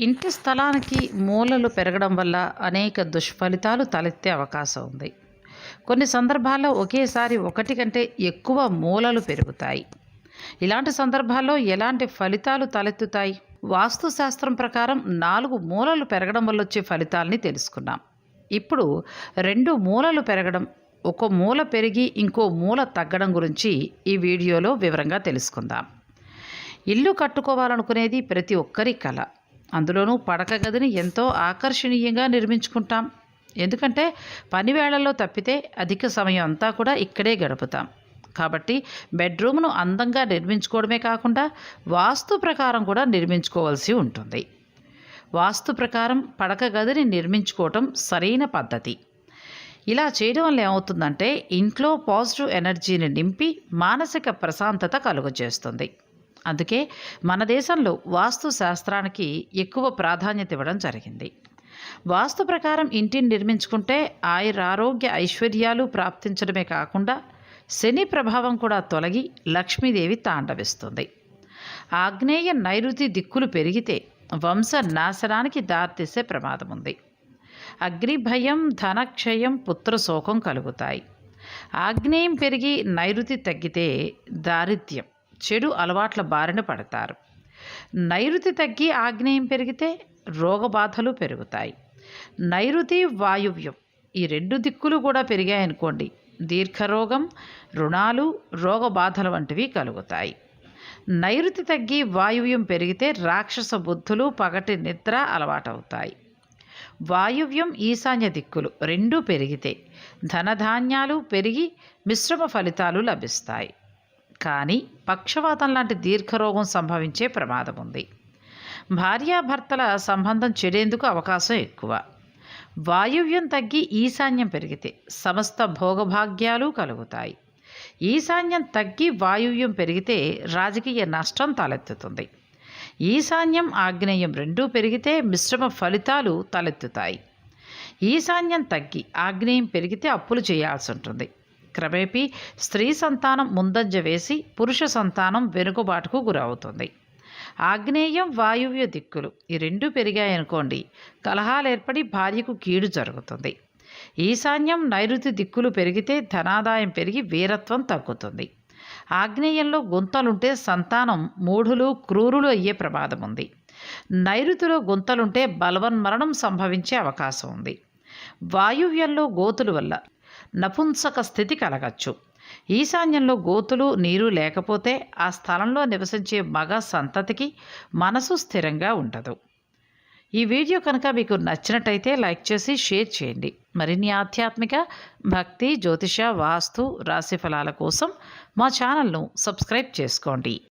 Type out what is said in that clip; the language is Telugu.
ఇంటి స్థలానికి మూలలు పెరగడం వల్ల అనేక దుష్ఫలితాలు తలెత్తే అవకాశం ఉంది. కొన్ని సందర్భాల్లో ఒకేసారి ఒకటి కంటే ఎక్కువ మూలలు పెరుగుతాయి. ఇలాంటి సందర్భాల్లో ఎలాంటి ఫలితాలు తలెత్తుతాయి? వాస్తుశాస్త్రం ప్రకారం నాలుగు మూలలు పెరగడం వల్ల వచ్చే ఫలితాలని తెలుసుకున్నాం. ఇప్పుడు రెండు మూలలు పెరగడం ఒక మూల పెరిగి ఇంకో మూల తగ్గడం గురించి ఈ వీడియోలో వివరంగా తెలుసుకుందాం. ఇల్లు కట్టుకోవాలనుకునేది ప్రతి ఒక్కరి కళ అందులోనూ పడక గదిని ఎంతో ఆకర్షణీయంగా నిర్మించుకుంటాం. ఎందుకంటే పని వేళల్లో తప్పితే అధిక సమయం అంతా కూడా ఇక్కడే గడుపుతాం. కాబట్టి బెడ్రూమ్ను అందంగా నిర్మించుకోవడమే కాకుండా వాస్తు ప్రకారం కూడా నిర్మించుకోవాల్సి ఉంటుంది. వాస్తు ప్రకారం పడక గదిని నిర్మించుకోవటం సరైన పద్ధతి. ఇలా చేయడం వల్ల ఏమవుతుందంటే ఇంట్లో పాజిటివ్ ఎనర్జీని నింపి మానసిక ప్రశాంతత కలుగజేస్తుంది. అందుకే మన దేశంలో వాస్తు శాస్త్రానికి ఎక్కువ ప్రాధాన్యత ఇవ్వడం జరిగింది. వాస్తు ప్రకారం ఇంటిని నిర్మించుకుంటే ఆయుర ఆరోగ్య ఐశ్వర్యాలు ప్రాప్తించడమే కాకుండా శని ప్రభావం కూడా తొలగి లక్ష్మీదేవి తాండవిస్తుంది. ఆగ్నేయ నైరుతి దిక్కులు పెరిగితే వంశ నాశనానికి దారితీసే ప్రమాదం ఉంది అగ్నిభయం ధనక్షయం పుత్రశోకం కలుగుతాయి. ఆగ్నేయం పెరిగి నైరుతి తగ్గితే దారిద్ర్యం చెడు అలవాట్ల బారిన పడతారు. నైరుతి తగ్గి ఆగ్నేయం పెరిగితే రోగబాధలు పెరుగుతాయి. నైరుతి వాయువ్యం ఈ రెండు దిక్కులు కూడా పెరిగాయనుకోండి. దీర్ఘరోగం రుణాలు రోగబాధలు వంటివి కలుగుతాయి. నైరుతి తగ్గి వాయువ్యం పెరిగితే రాక్షస బుద్ధులు పగటి నిద్ర అలవాటవుతాయి. వాయువ్యం ఈశాన్య దిక్కులు రెండూ పెరిగితే ధనధాన్యాలు పెరిగి మిశ్రమ ఫలితాలు లభిస్తాయి. కానీ పక్షవాతం లాంటి దీర్ఘరోగం సంభవించే ప్రమాదం ఉంది. భార్యాభర్తల సంబంధం చెడేందుకు అవకాశం ఎక్కువ. వాయువ్యం తగ్గి ఈశాన్యం పెరిగితే సమస్త భోగభాగ్యాలు కలుగుతాయి. ఈశాన్యం తగ్గి వాయువ్యం పెరిగితే రాజకీయ నష్టం తలెత్తుతుంది. ఈశాన్యం ఆగ్నేయం రెండూ పెరిగితే మిశ్రమ ఫలితాలు తలెత్తుతాయి. ఈశాన్యం తగ్గి ఆగ్నేయం పెరిగితే అప్పులు చేయాల్సి ఉంటుంది. క్రమేపీ స్త్రీ సంతానం ముందంజ వేసి పురుష సంతానం వెనుకబాటుకు గురవుతుంది. ఆగ్నేయం వాయువ్య దిక్కులు ఈ రెండు పెరిగాయనుకోండి కలహాలు ఏర్పడి భార్యకు కీడు జరుగుతుంది. ఈశాన్యం నైరుతి దిక్కులు పెరిగితే ధనాదాయం పెరిగి వీరత్వం తగ్గుతుంది. ఆగ్నేయంలో గుంతలుంటే సంతానం మూఢులు క్రూరులు అయ్యే ప్రమాదం ఉంది నైరుతిలో గుంతలుంటే బలవన్మరణం సంభవించే అవకాశం ఉంది వాయువ్యంలో గోతుల వల్ల నపుంసక స్థితి కలగచ్చు. ఈశాన్యంలో గోతులు నీరు లేకపోతే ఆ స్థలంలో నివసించే మగ సంతతికి మనసు స్థిరంగా ఉండదు. ఈ వీడియో కనుక మీకు నచ్చినట్టయితే లైక్ చేసి షేర్ చేయండి. మరిన్ని ఆధ్యాత్మిక భక్తి జ్యోతిష వాస్తు రాశి ఫలాల కోసం మా ఛానల్ను సబ్స్క్రైబ్ చేసుకోండి.